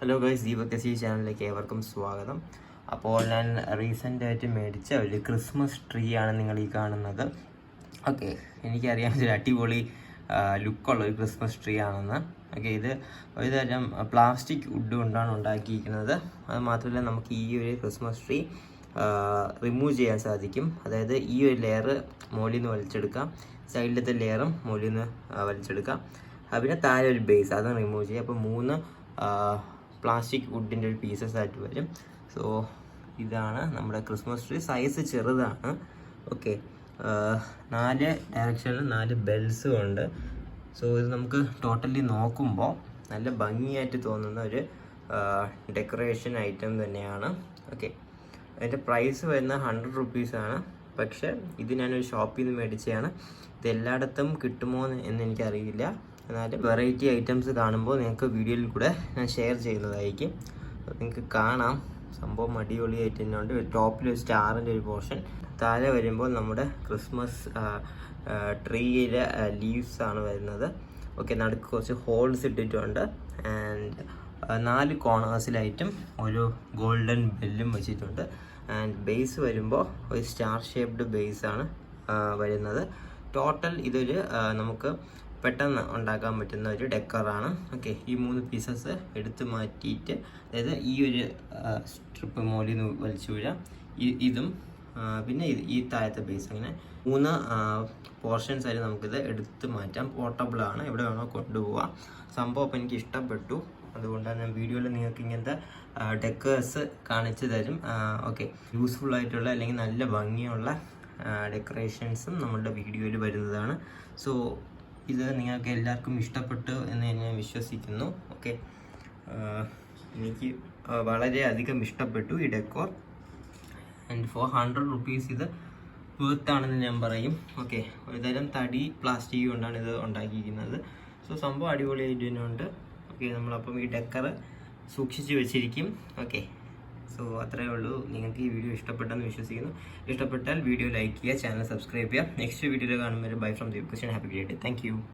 Hello guys ദീപകസി ചാനലിലേക്ക് ഏവർക്കും സ്വാഗതം. അപ്പോൾ ഞാൻ റീസെന്റ് ആയിട്ട് മേടിച്ച ഒരു ക്രിസ്മസ് ട്രീ ആണ് നിങ്ങൾ ഈ കാണുന്നത്. ഓക്കെ എനിക്കറിയാം ഇതൊരു അടിപൊളി ലുക്കുള്ള ഒരു ക്രിസ്മസ് ട്രീ ആണെന്ന്. ഓക്കെ ഇത് ഒരു തരം പ്ലാസ്റ്റിക് വുഡ് കൊണ്ടാണ് ഉണ്ടാക്കിയിരിക്കുന്നത്. അത് മാത്രമല്ല നമുക്ക് ഈ ഒരു ക്രിസ്മസ് ട്രീ റിമൂവ് ചെയ്യാൻ സാധിക്കും. അതായത് ഈ ഒരു ലെയർ നിന്ന് വലിച്ചെടുക്കാം. സൈഡിലത്തെ ലെയറും നിന്ന് വലിച്ചെടുക്കാം. പിന്നെ താഴെ ഒരു ബേസ് അതും റിമൂവ് ചെയ്യാം. അപ്പോൾ മൂന്ന് പ്ലാസ്റ്റിക് വുഡിന്റെ ഒരു പീസസ് ആയിട്ട് വരും. സോ ഇതാണ് നമ്മുടെ ക്രിസ്മസ് ട്രീ സൈസ് ചെറുതാണ്. ഓക്കെ നാല് ഡയറക്ഷനിൽ നാല് ബെൽസും ഉണ്ട്. സോ ഇത് നമുക്ക് ടോട്ടലി നോക്കുമ്പോൾ നല്ല ഭംഗിയായിട്ട് തോന്നുന്ന ഒരു ഡെക്കറേഷൻ ഐറ്റം തന്നെയാണ്. ഓക്കെ അതിന്റെ പ്രൈസ് വരുന്നത് ഹൺഡ്രഡ് റുപ്പീസാണ് പക്ഷേ ഇത് ഞാനൊരു ഷോപ്പിൽ നിന്ന് മേടിച്ചതാണ്. ഇത് എല്ലായിടത്തും കിട്ടുമോ എന്ന് എനിക്കറിയില്ല. എന്നാലും വെറൈറ്റി ഐറ്റംസ് കാണുമ്പോൾ നിങ്ങൾക്ക് വീഡിയോയിൽ കൂടെ ഞാൻ ഷെയർ ചെയ്യുന്നതായിരിക്കും. നിങ്ങൾക്ക് കാണാം. സംഭവം അടിപൊളിയായിട്ട് തന്നെ ഉണ്ട്. ടോപ്പിൽ ഒരു സ്റ്റാറിന്റെ ഒരു പോർഷൻ താഴെ വരുമ്പോൾ നമ്മുടെ ക്രിസ്മസ് ട്രീയിലെ ലീവ്സ് ആണ് വരുന്നത്. ഓക്കെ നടുക്ക് കുറച്ച് ഹോൾസ് ഇട്ടിട്ടുണ്ട്. ആൻഡ് നാല് കോണേഴ്സിലായിട്ടും ഒരു ഗോൾഡൻ ബെല്ലും വെച്ചിട്ടുണ്ട്. ആൻഡ് ബേസ് വരുമ്പോൾ ഒരു സ്റ്റാർ ഷേപ്ഡ് ബേസ് ആണ് വരുന്നത്. ടോട്ടൽ ഇതൊരു നമുക്ക് പെട്ടെന്ന് ഉണ്ടാക്കാൻ പറ്റുന്ന ഒരു ഡെക്കറാണ്. ഓക്കെ ഈ മൂന്ന് പീസസ് എടുത്തു മാറ്റിയിട്ട് അതായത് ഈ ഒരു സ്ട്രിപ്പ് മോളിൽ നിന്ന് വലിച്ചു വീഴാം. ഇതും പിന്നെ ഇത് ഈ താഴത്തെ ബേസ് അങ്ങനെ മൂന്ന് പോർഷൻസ് ആയിട്ട് നമുക്കിത് എടുത്ത് മാറ്റാം. പോർട്ടബിൾ ആണ്. എവിടെ വേണോ കൊണ്ടുപോവാം. സംഭവം അപ്പം എനിക്ക് ഇഷ്ടപ്പെട്ടു. അതുകൊണ്ടാണ് ഞാൻ വീഡിയോയിൽ നിങ്ങൾക്ക് ഇങ്ങനത്തെ ഡെക്കേഴ്സ് കാണിച്ചു തരും. ഓക്കെ. യൂസ്ഫുൾ ആയിട്ടുള്ള അല്ലെങ്കിൽ നല്ല ഭംഗിയുള്ള ഡെക്കറേഷൻസും നമ്മുടെ വീഡിയോയിൽ വരുന്നതാണ്. സോ ഇത് നിങ്ങൾക്ക് എല്ലാവർക്കും ഇഷ്ടപ്പെട്ടു എന്ന് ഞാൻ വിശ്വസിക്കുന്നു. ഓക്കെ എനിക്ക് വളരെയധികം ഇഷ്ടപ്പെട്ടു ഈ decor and four hundred rupees ഇത് വേർത്ത് ആണെന്ന് ഞാൻ പറയും. ഓക്കെ ഒരുതരം തടി പ്ലാസ്റ്റിക് കൊണ്ടാണ് ഇത് ഉണ്ടാക്കിയിരിക്കുന്നത്. സോ സംഭവം അടിപൊളിയായിട്ട് തന്നെ ഉണ്ട്. ഓക്കെ നമ്മളപ്പം ഈ ഡെക്കർ സൂക്ഷിച്ച് വെച്ചിരിക്കും. ഓക്കെ സോ അത്രയേ ഉള്ളൂ. നിങ്ങൾക്ക് ഈ വീഡിയോ ഇഷ്ടപ്പെട്ടെന്ന് വിശ്വസിക്കുന്നു. ഇഷ്ടപ്പെട്ടാൽ വീഡിയോ ലൈക്ക് ചെയ്യുക ചാനൽ സബ്സ്ക്രൈബ് ചെയ്യുക. നെക്സ്റ്റ് വീഡിയോയിൽ കാണുമ്പോൾ bye from Deep happy day thank you.